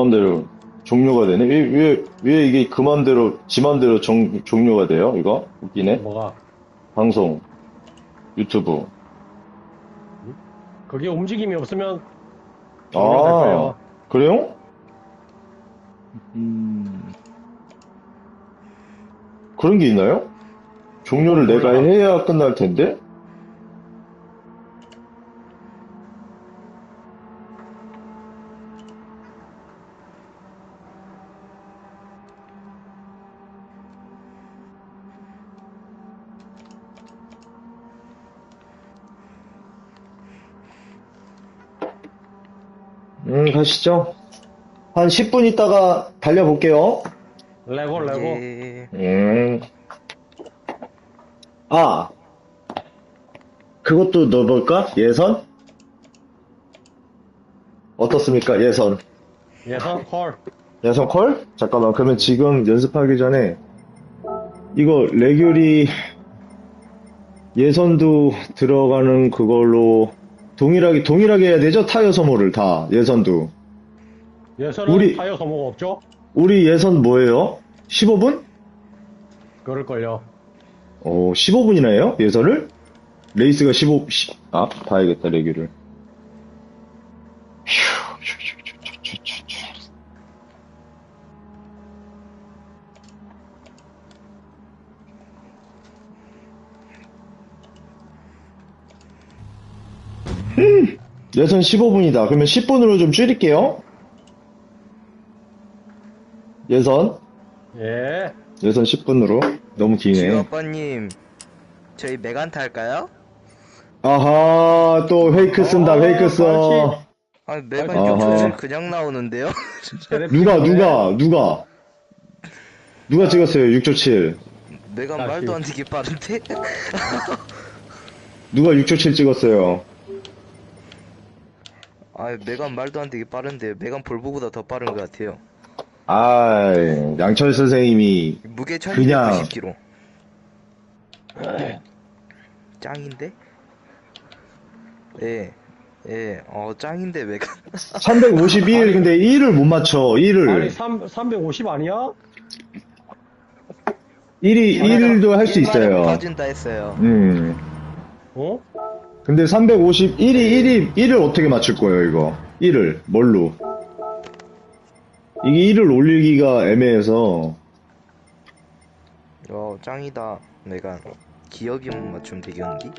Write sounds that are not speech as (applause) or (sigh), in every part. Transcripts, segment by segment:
마음대로 종료가 되네. 왜, 왜, 왜 이게 그 맘대로, 지 맘대로 종, 종료가 돼요? 이거? 웃기네. 뭐가? 방송, 유튜브. 그게 움직임이 없으면 종료될 아, 거예요. 그래요? 음, 그런 게 있나요? 종료를 내가. 해야 끝날 텐데? 음, 가시죠. 한 10분 있다가 달려볼게요. 레고 레고. 예. 음. 아, 그것도 넣어볼까? 예선? 어떻습니까? 예선. 예선 콜. 예선 콜? 잠깐만, 그러면 지금 연습하기 전에 이거 레귤이 예선도 들어가는 그걸로 동일하게, 동일하게 해야 되죠? 타이어 소모를 다, 예선도. 예선은 우리- 타이어 소모가 없죠? 우리 예선 뭐예요? 15분? 그럴걸요. 어, 15분이나 해요? 예선을? 레이스가 15, 시- 아, 봐야겠다, 레귤을. 예선 15분이다. 그러면 10분으로 좀 줄일게요. 예선, 예. 예선 10분으로. 너무 기네. 아빠님, 저희 메간타 할까요? 아하, 또 페이크 쓴다, 아, 페이크 써. 아, 메간 아하. 요즘 그냥 나오는데요? 누가, 누가, 누가? 누가 찍었어요, 6조 7. 메간 아, 말도 그- 안 되게 빠른데? 누가 6조 7 찍었어요? 아, 메간 말도 안 되게 빠른데 메간 볼보보다 더 빠른 것 같아요. 아, 양철 선생님이, 무게 그냥- 1290kg. (clears throat) 짱인데? 예, 예, 어, 짱인데 메간. 351, (laughs) 근데 1을 못 맞춰, 아니 1을. 3 350 아니야? 1이, 1도 할 수 있어요. 빠진다 했어요. 음. 어? 근데 350, 1이, 1이, 1을 어떻게 맞출 거예요, 이거? 1을, 뭘로? 이게 1을 올리기가 애매해서, 어, 짱이다, 메간. 기억이만 맞추면 되겠는데?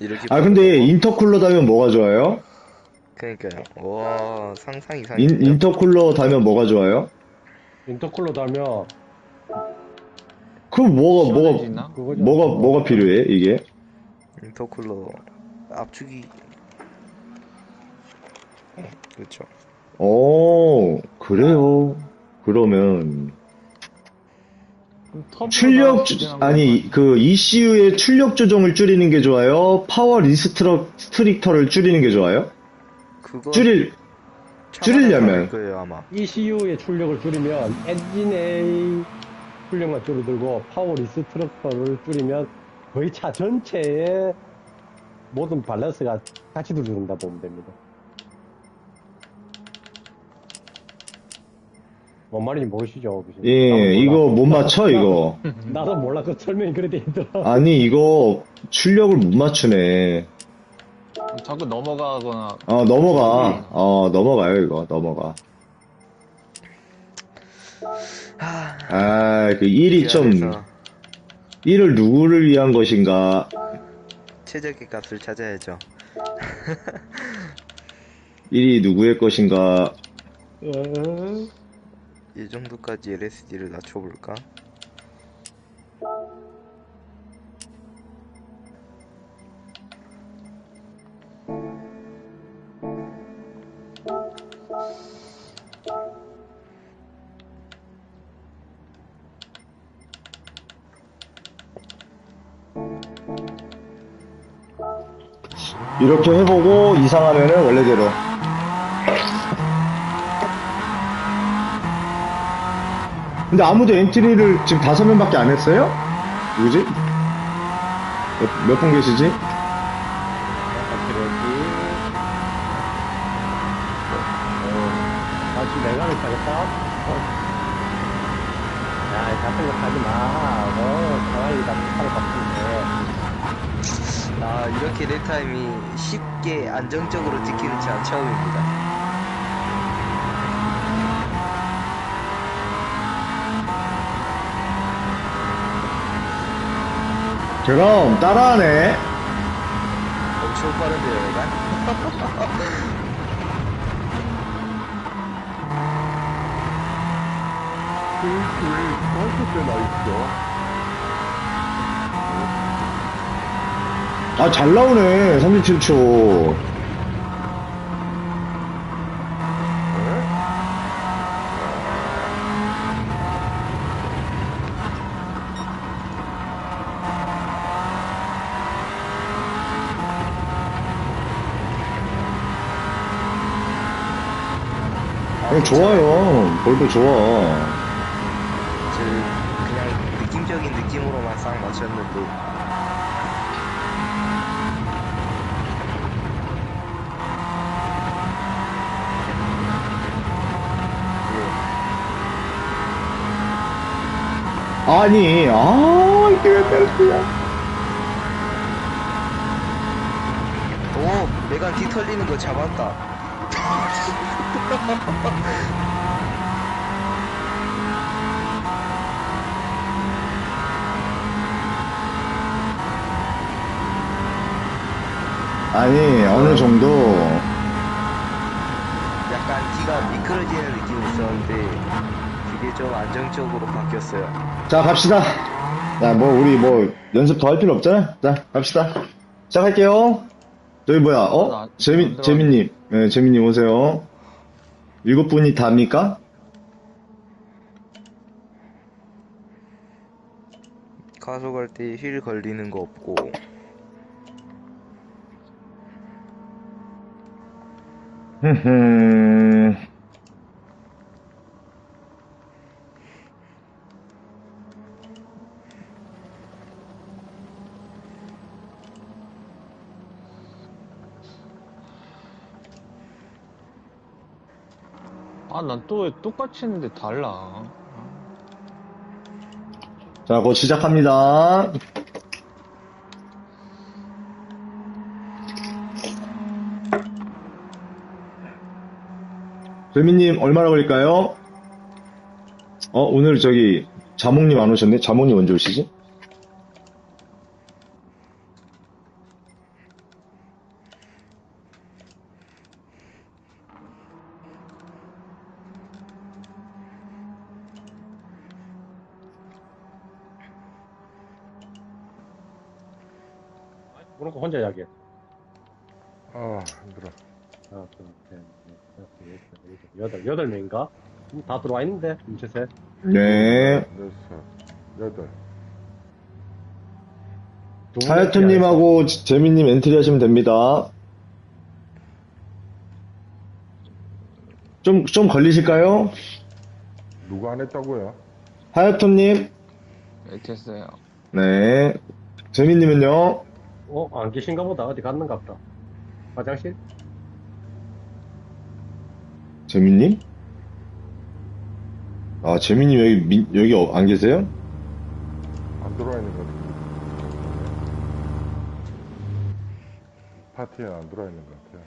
이렇게 아, 근데 인터쿨러 달면 뭐가 좋아요? 그러니까요. 와 상상 이상. 인, 인터쿨러 달면 뭐가 좋아요? 인터쿨러 달면 그럼 뭐가, 뭐가, 시원해지나? 그거죠. 뭐가, 뭐가 필요해, 이게? 인터쿨러 압축이. 그렇죠. 오, 그래요. 그러면, 출력, 주- 아니, 그 ECU의 출력 조정을 줄이는 게 좋아요? 파워 리스트릭터를 줄이는 게 좋아요? 그거 줄일, 줄이려면. 거예요 아마. ECU의 출력을 줄이면 엔진의 출력만 줄어들고 파워 리스트럭터를 줄이면 거의 차 전체의 모든 밸런스가 같이 줄어든다 보면 됩니다. 뭔 말인지 모르시죠? 나도 예. 이거 못 맞춰, 이거. (laughs) 나도 몰라. 그 설명이 그래 돼 있더라. 아니, 이거 출력을 못 맞추네. 자꾸 넘어가거나 어, 넘어가. 어, 넘어가요, 이거. 넘어가. 하. 아, 그 1이 좀, 1을 누구를 위한 것인가. 최적의 값을 찾아야죠. (laughs) 1이 누구의 것인가. 어, 이 정도까지 LSD를 낮춰볼까? 이렇게 해보고 이상하면은 원래대로. 근데 아무도 엔트리를 지금 다섯 명밖에 안 했어요? 누구지? 몇 분 계시지? 타겠다? 어. 야, 이 같은 거 타지 마. 너, 가만히 다 타러 바쁜데. 아 이렇게 내 타임이 쉽게 안정적으로 지키는 차는 처음입니다 그럼 따라하네. 엄청 빠른데요 내가 아, 잘 나오네. 37초. 어, 좋아요. 볼도 좋아. 저 그냥 느낌적인 느낌으로만 싹 맞췄는데 아니, 아, 이게 왜 뺄거야. 오 내가 뒤 털리는 거 잡았다 (laughs) 아니, 어느 정도. 약간 뒤가 미끄러지는 느낌이 있었는데 좀 안정적으로 바뀌었어요 자, 갑시다. 자, 뭐, 우리 뭐, 연습 더 할 필요 없잖아? 자, 갑시다. 시작할게요. 저기 뭐야, 나 어? 안 재민, 들어왔네. 재민님. 네, 재민님 오세요. 일곱 분이 답니까? 가속할 때휠 걸리는 거 없고 흠흠. 아, 난또왜 똑같이 했는데 달라. 자, 곧 시작합니다. 재민님, 얼마나 걸릴까요? 어, 오늘 저기, 자몽님 안 오셨네? 자몽님 언제 오시지? 그러니까 혼자 이야기해. 아 힘들어 하나, 둘, 셋, 넷, 다섯, 여덟, 여덟 명인가? 음, 다 들어와 있는데, 문체세. 네. 여섯 여덟 하여튼님하고 재민님 엔트리 하시면 됩니다. 좀, 좀 걸리실까요? 누가 안 했다고요? 하여튼님, 했어요. 네. 재민님은요? 어, 안 계신가 보다. 어디 갔는가 보다. 화장실? 재민님? 아, 재민님 여기, 미- 여기 어- 안 계세요? 안 들어와 있는 것 같은데 파티에 안 들어와 있는 것 같아요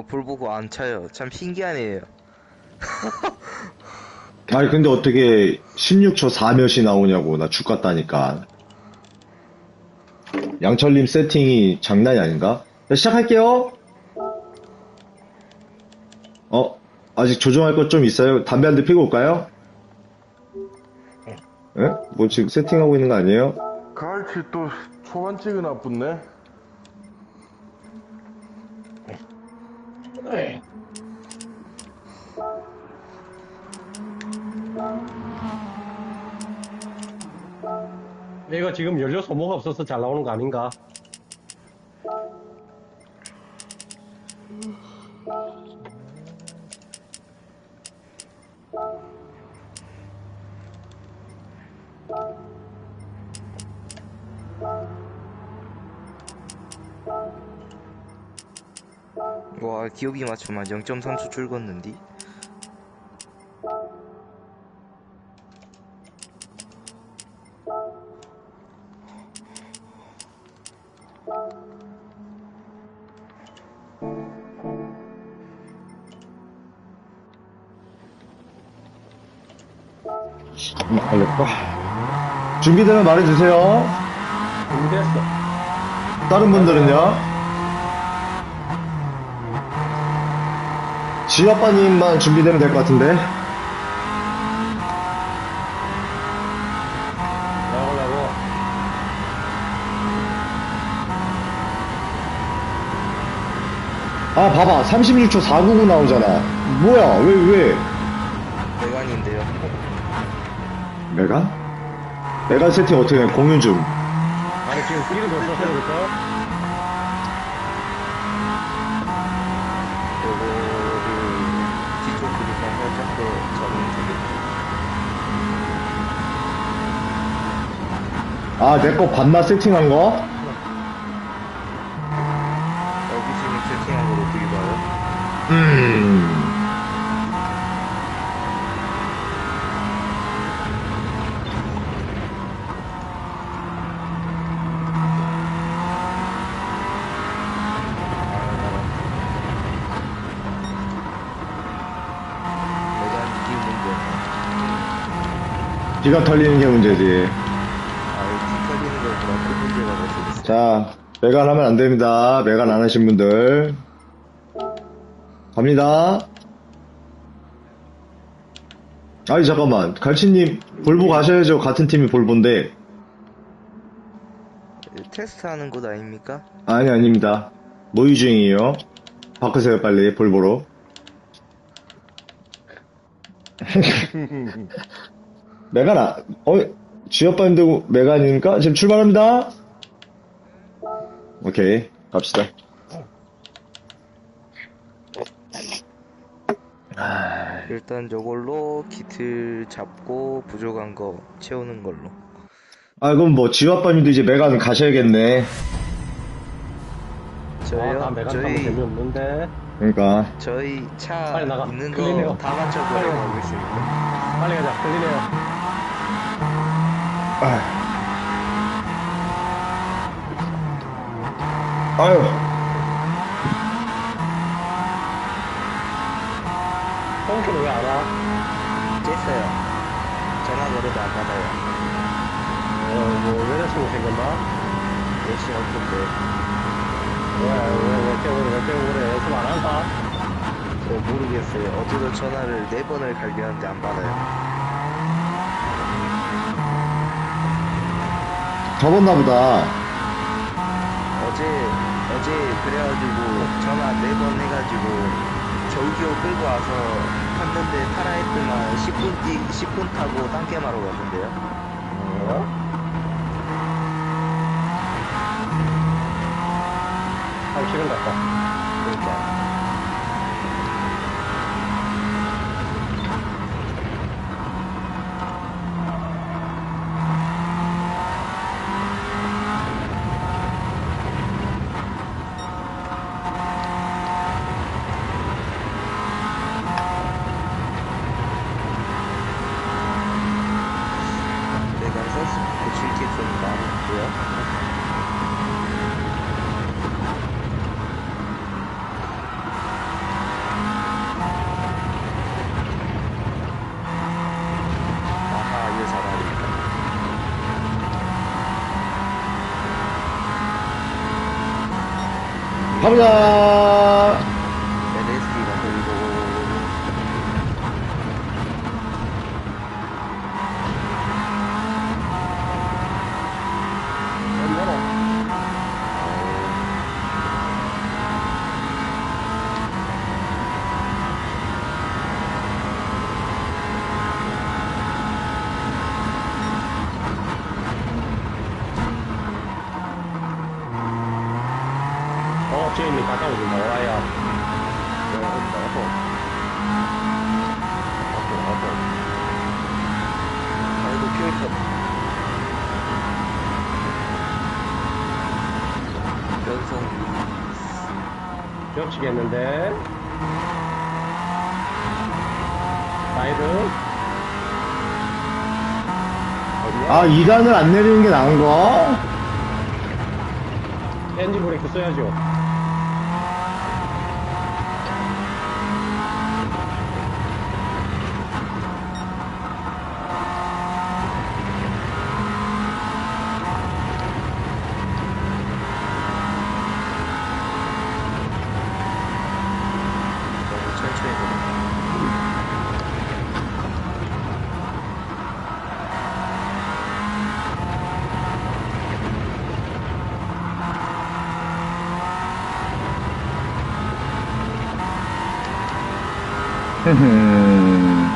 아불 보고 안 차요 참 신기하네요 (laughs) 아니, 근데 어떻게 16초 4몇이 나오냐고, 나 죽겠다니까. 양철님 세팅이 장난이 아닌가? 자, 시작할게요. 어, 아직 조정할 것 좀 있어요? 담배 한 대 피고 올까요? 예? 뭐 지금 세팅하고 있는 거 아니에요? 가을치 또 초반 찍은 나쁘네 이 거 지금 연료 소모가 없어서 잘 나오는 거 아닌가? 와 기억이 맞추면 0.3초 줄었는디 준비되면 말해주세요. 준비됐어. 다른 분들은요? 지아빠님만 준비되면 될 것 같은데. 나오려고. 아, 봐봐. 36초 499 나오잖아. 뭐야, 왜, 왜? 대관인데요 메가? 메가 세팅 어떻게 해? 공유 중. 아니, 지금 끼는 거 살짝 더 잡으면 되겠다 아, 내거 반나 세팅한 거? 여기 지금 세팅한 걸 어떻게 봐요? 음. 내가 이게 문제 비가 털리는 게 문제지. 아 자, 메간 하면 안 됩니다. 메간 안 하신 분들. 갑니다. 아니, 잠깐만. 갈치님, 볼보 가셔야죠. 같은 팀이 볼보인데. 테스트 하는 곳 아닙니까? 아니, 아닙니다. 모의 중이에요. 바꾸세요, 빨리, 볼보로. (laughs) 메가나, 어, 지역반대 메가니까 지금 출발합니다. 오케이, 갑시다. 일단 저걸로 키트 잡고 부족한 거 채우는 걸로 아, 그럼 뭐, 지화빠님도 이제 메가는 가셔야겠네. 저요? 아, 나 메간 타면 저희 재미없는데. 그러니까. 저희 차 빨리 나가. 있는 클리네요. 거다 맞춰 빨리 보려고 나가. 하고 있습니다 빨리 가자. 끌리네요. 아유. 펑크는 왜안 와? 깼어요 전화 걸어도 안 받아요 어, 뭐, 여자친구 생겼나? 열심히 없던데 왜, 왜, 왜 깨우래, 왜 깨우래. 연습 안 한다? 저 모르겠어요 어제도 전화를 네 번을 갈겼는데 안 받아요 접었나 보다. 어제 어제 그래가지고 전화 네 번 해가지고 절기호 끌고 와서 탔는데 타라 했더만 10분 뛰 10분 타고 땅깨마로 갔는데요 어? 싫은 것 같다. 그러니까 내가 선수 고칠 게 좀 많고요 아하, 이 사람이다. 가보자. LSD가 들고 어, 제이님 가까이 좀 나와야. 아이고 큐리터 변성 겹치겠는데. 사이드. 아, 2단을 안 내리는 게 나은 거? 엔진 브레이크 써야죠. 너무 천천히 걸어. (laughs)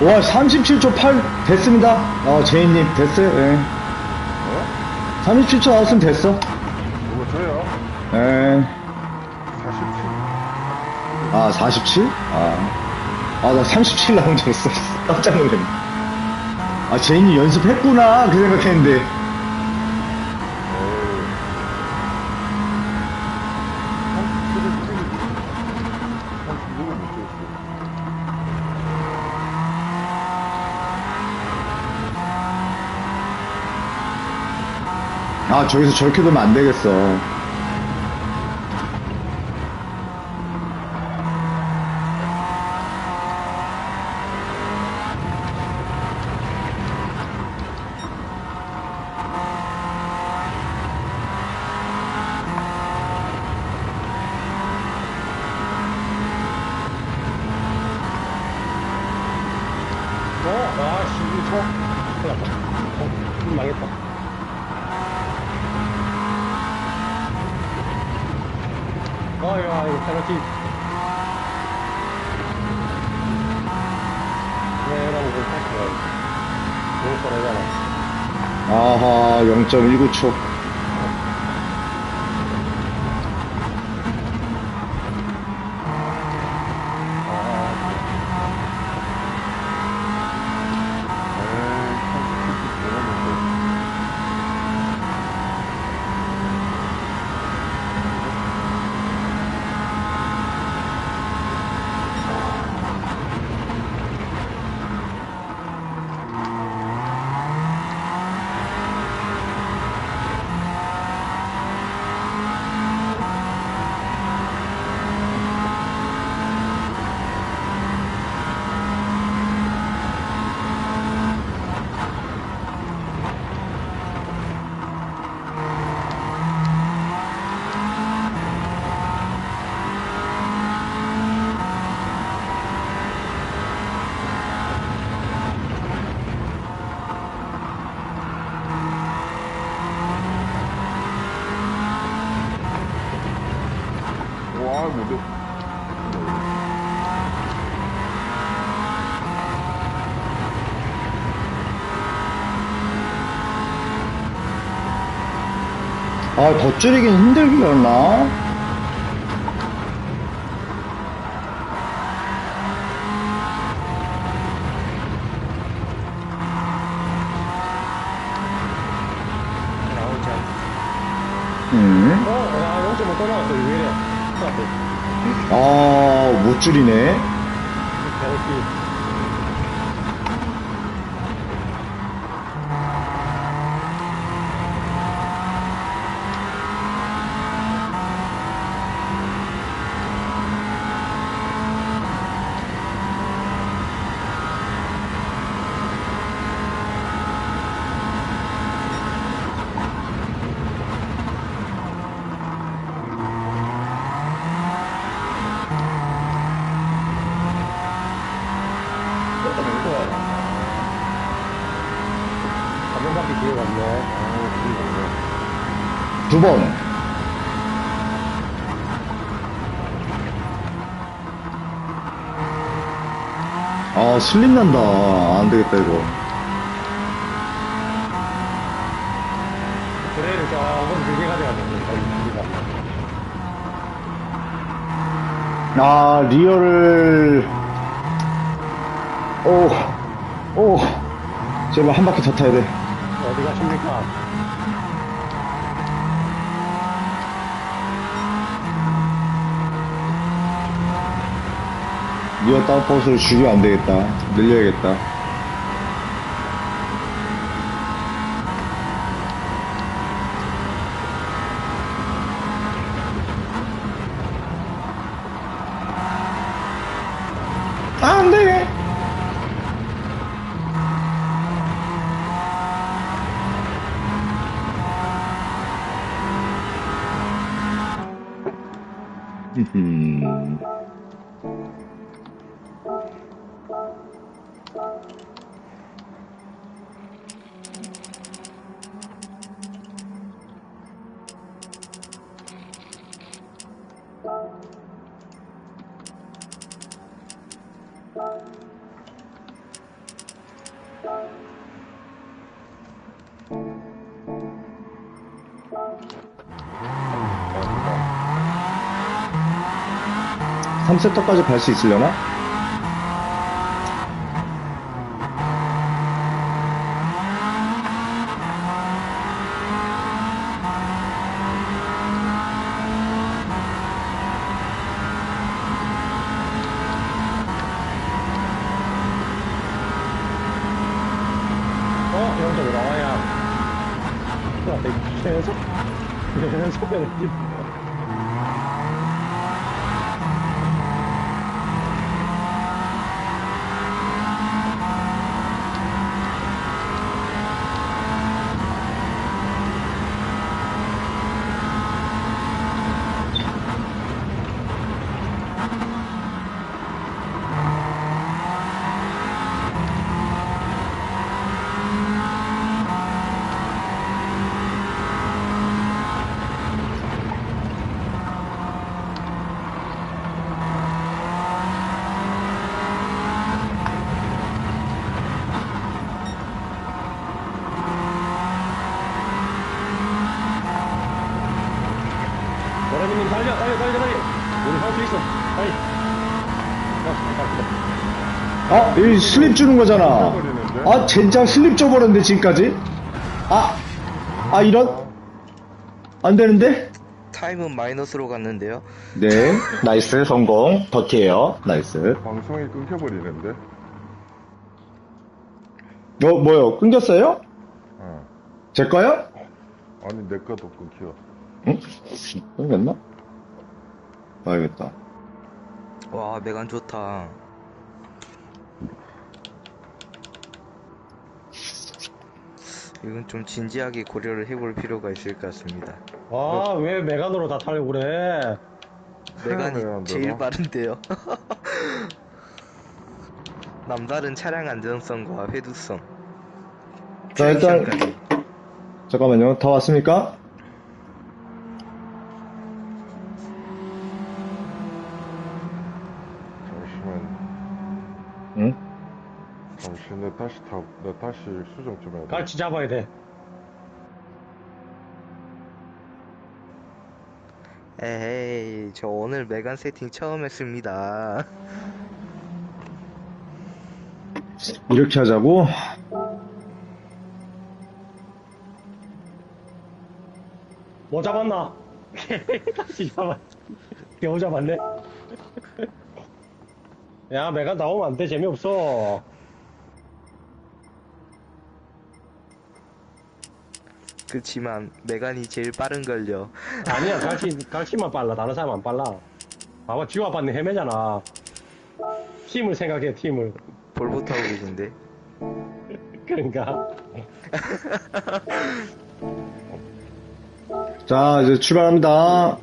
와, 37초 8 됐습니다. 어, 제이님, 됐어요. 예. 37초 나왔으면 됐어. 누구 저요? 예. 47. 아, 47? 아. 아, 나 37 나온 줄 알았어. 깜짝 놀랐네. 아, 제인이 연습했구나. 그 생각했는데. 어우. 37을 찍기. 36을 못 찍었어. 아, 저기서 저렇게 되면 안 되겠어. 어, 아, 씨, 이거, 큰일 났다. 어, 좀 망했다. 라고 좀 할게요. 너무 뻔하잖아. 아하, 0.19초. 아, 더 줄이긴 힘들겠나? 음. 아, 못 줄이네. 음, 두 번. 아, 슬림 난다. 안 되겠다, 이거. 그래를 조금 길게 가져가야 돼. 우리가. 아, 리얼을, 오, 오, 제발 한 바퀴 더 타야 돼. 어디 가십니까? 이거 다운포스로 죽이면 안 되겠다. 늘려야겠다. 아, 안 돼! 흠흠. 3세터까지 갈 수 있으려나? 어, 이런 거 나와야. 아, 계속, 계속 내리지. 이 슬립 주는 거잖아. 아, 진짜 슬립 줘버렸는데, 지금까지? 아, 아, 이런? 안 되는데? 타임은 마이너스로 갔는데요. 네, 나이스, 성공. 더티에요. 나이스. 방송이 끊겨버리는데? 어, 뭐요? 끊겼어요? 어. 제 거요? 아니, 내 것도 끊겨. 응? 끊겼나? 봐야겠다. 와 메간 좋다. 이건 좀 진지하게 고려를 해볼 필요가 있을 것 같습니다. 아, 왜 메간으로 다 타려고 그래? 메간이? 제일 빠른데요. (laughs) 남다른 차량 안전성과 회두성. 자, 일단. 잠깐만요. 다 왔습니까? 잠시만. 응? 잠시, 내 다시 타, 내 다시 수정 좀 해야 돼. 같이 잡아야 돼. 에헤이, 저 오늘 메간 세팅 처음 했습니다. 이렇게 하자고? 뭐 잡았나? 다시 잡았. 겨우 잡았네. 야, 메간 나오면 안 돼. 재미없어. 그치만 메간이 제일 빠른걸요. 아니야, 갈치, 갈치만 빨라. 다른 사람 안 빨라. 봐봐, 지우 아빠는 헤매잖아. 팀을 생각해, 팀을. 볼보 타고 계신데. 그러니까. (laughs) 자, 이제 출발합니다.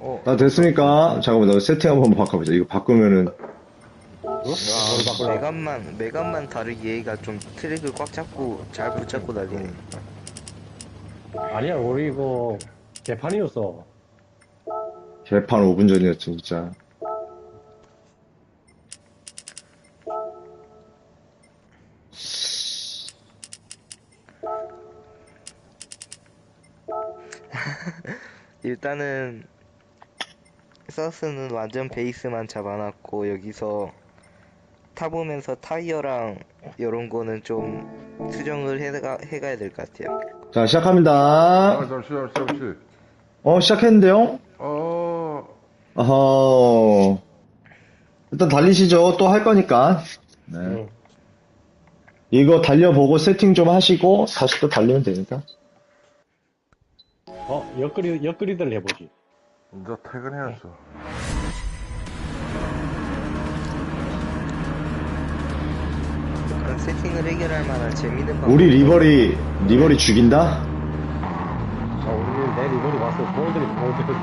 어, 다 됐습니까? 잠깐만, 나 세팅 한번 바꿔보자. 이거 바꾸면은, 어? 메간만, 메간만 다르게 얘가 좀 트랙을 꽉 잡고 잘 붙잡고 달리네. 아니야, 우리 이거 개판이었어. 개판 5분 전이었죠, 진짜. (laughs) 일단은 서스는 완전 베이스만 잡아놨고 여기서 타보면서 타이어랑 이런 거는 좀 수정을 해가, 해가야 될 것 같아요. 자, 시작합니다. 아, 잠시만, 잠시. 어, 시작했는데요? 어, 어허. 일단 달리시죠. 또 할 거니까. 네. 응. 이거 달려보고 세팅 좀 하시고 다시 또 달리면 되니까. 어, 옆구리, 옆구리들 해보지. 이제 퇴근해야죠. 세팅을 해결할 만한 재밌는 방법. 우리 리버리, 리버리 죽인다? 자, 우리는 내 리버리 와서 골들이 골들.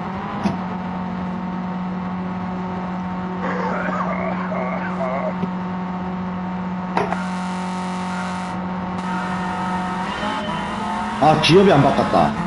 아, 기업이 안 바꿨다.